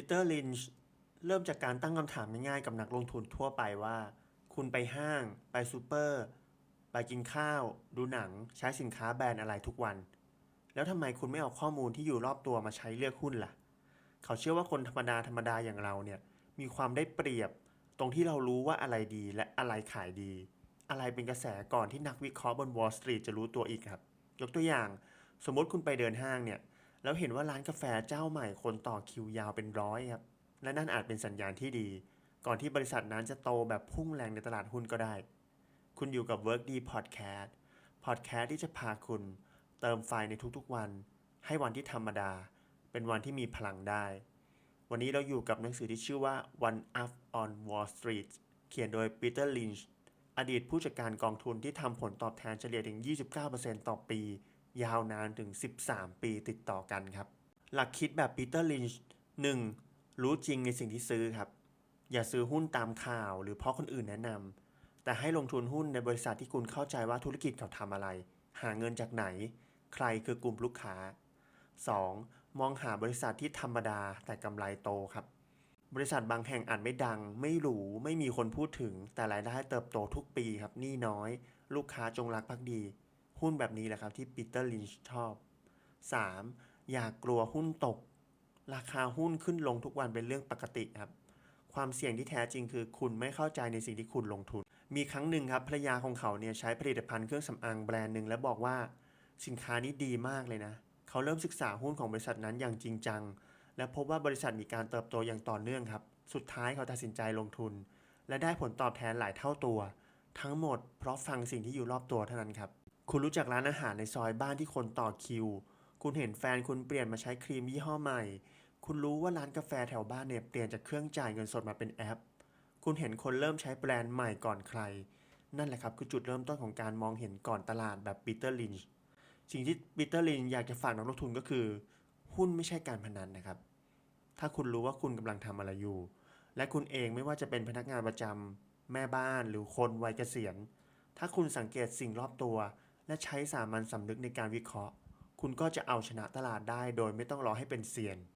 ปีเตอร์ลินช์เริ่มจากการตั้งคำถามง่ายๆกับนักลงทุนทั่วไปว่า คุณไปห้าง ไปซูเปอร์ ไปกินข้าว ดูหนัง ใช้สินค้าแบรนด์อะไรทุกวัน แล้วทำไมคุณไม่เอาข้อมูลที่อยู่รอบตัวมาใช้เลือกหุ้นล่ะ เขาเชื่อว่าคนธรรมดาธรรมดาอย่างเราเนี่ย มีความได้เปรียบ ตรงที่เรารู้ว่าอะไรดีและอะไรขายดี อะไรเป็นกระแสก่อนที่นักวิเคราะห์บน Wall Street จะรู้ตัวอีกครับ ยกตัวอย่าง สมมติคุณไปเดินห้างเนี่ย แล้วเห็นว่าร้านกาแฟเจ้าใหม่คนต่อคิวยาวเป็นร้อยครับ และนั่นอาจเป็นสัญญาณที่ดี ก่อนที่บริษัทนั้นจะโตแบบพุ่งแรงในตลาดหุ้นก็ได้ คุณอยู่กับ Work D Podcast Podcast ที่จะพาคุณเติมไฟในทุกๆวัน ให้วันที่ธรรมดา เป็นวันที่มีพลังได้ วันนี้เราอยู่กับหนังสือที่ชื่อว่า One Up on Wall Street เขียนโดย Peter Lynch อดีตผู้จัดการกองทุนที่ทำผลตอบแทนเฉลี่ยถึง 29%ต่อปี ยาวนานถึง 13 ปีติดต่อกันครับ หลักคิดแบบ Peter Lynch 1. รู้จริงในสิ่งที่ซื้อครับ อย่าซื้อหุ้นตามข่าว หรือเพราะคนอื่นแนะนำแต่ให้ลงทุนหุ้นในบริษัทที่คุณเข้าใจว่าธุรกิจเขาทำอะไร หาเงินจากไหน ใครคือกลุ่มลูกค้า 2. มองหาบริษัทที่ธรรมดาแต่กำไรโตครับ บริษัทบางแห่งอาจไม่ดัง ไม่หรู ไม่มีคนพูดถึง แต่รายได้เติบโตทุกปีครับ นี้น้อย ลูกค้าจงรักภักดี หุ้นแบบนี้แหละครับที่ปีเตอร์ลินช์ชอบ 3. อย่ากกลัวหุ้นตก ราคาหุ้นขึ้นลงทุกวันเป็นเรื่องปกติครับ ความเสี่ยงที่แท้จริงคือคุณไม่เข้าใจในสิ่งที่คุณลงทุน มีครั้งหนึ่งครับภรรยาของเขาเนี่ยใช้ผลิตภัณฑ์เครื่องสำอางแบรนด์หนึ่งแล้วบอกว่าสินค้านี้ดีมากเลยนะ เขาเริ่มศึกษาหุ้นของบริษัทนั้นอย่างจริงจัง และพบว่าบริษัทมีการเติบโตอย่างต่อเนื่องครับ สุดท้ายเขาตัดสินใจลงทุน และได้ผลตอบแทนหลายเท่าตัว ทั้งหมดเพราะฟังสิ่งที่อยู่รอบตัวเท่านั้นครับ คุณรู้จักร้านอาหารในซอยบ้านที่คนต่อคิว คุณเห็นแฟนคุณเปลี่ยนมาใช้ครีมยี่ห้อใหม่ คุณรู้ว่าร้านกาแฟแถวบ้านเนี่ยเปลี่ยนจากเครื่องจ่ายเงินสดมาเป็นแอป คุณเห็นคนเริ่มใช้แบรนด์ใหม่ก่อนใคร นั่นแหละครับคือจุดเริ่มต้นของการมองเห็นก่อนตลาดแบบปีเตอร์ลินช์ สิ่งที่ปีเตอร์ลินช์อยากจะฝากนักลงทุนก็คือ หุ้นไม่ใช่การพนันนะครับ ถ้าคุณรู้ว่าคุณกำลังทำอะไรอยู่ และคุณเองไม่ว่าจะเป็นพนักงานประจำแม่บ้านหรือคนวัยเกษียณ ถ้าคุณสังเกตสิ่งรอบตัว และใช้สามัญสำนึกในการวิเคราะห์ คุณก็จะเอาชนะตลาดได้โดยไม่ต้องรอให้เป็นเซียน